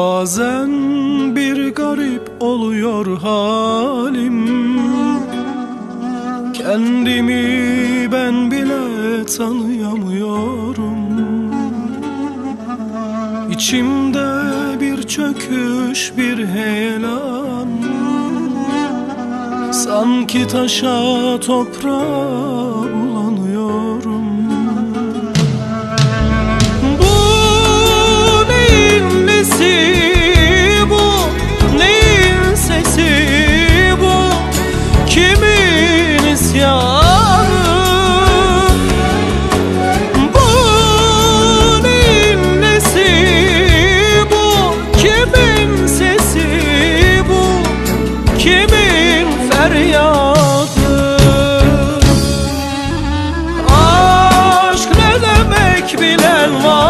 Bazen bir garip oluyor halim. Kendimi ben bile tanıyamıyorum. İçimde bir çöküş bir heyelan. Sanki taşa toprağa bulanıyorum bilen var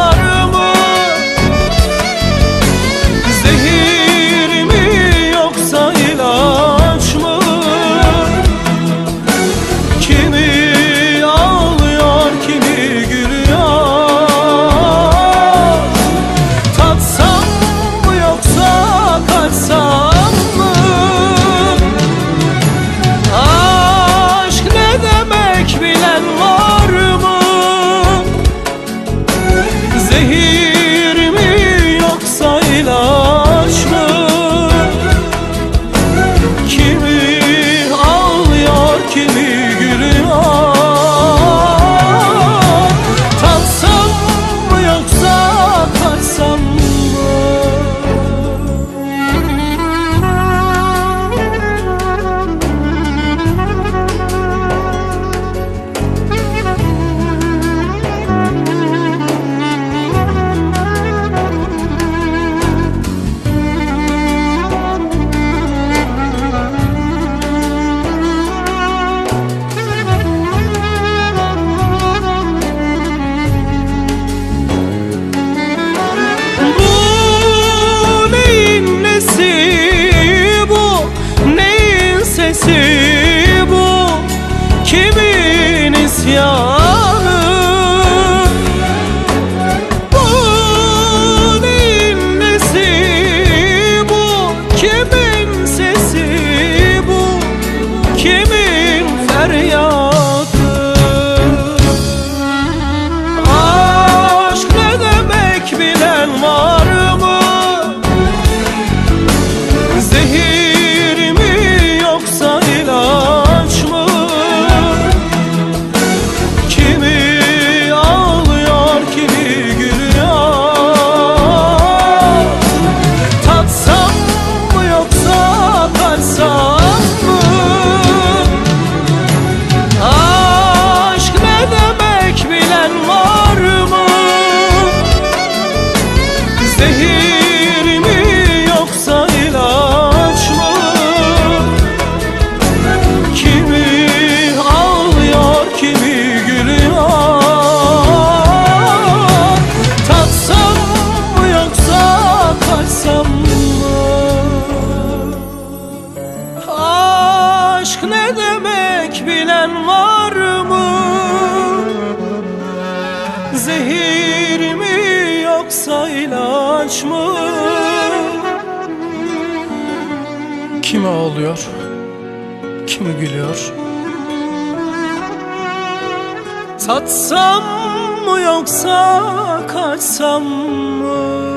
Yeah. Zehir mi yoksa ilaç mı? Kimi ağlıyor kimi gülüyor Tatsam mı yoksa kaçsam mı? Aşk ne demek bilen var mı? Zehir mi yoksa ilaç mı? Kimi ağlıyor? Kimi gülüyor? Tatsam mı yoksa kaçsam mı?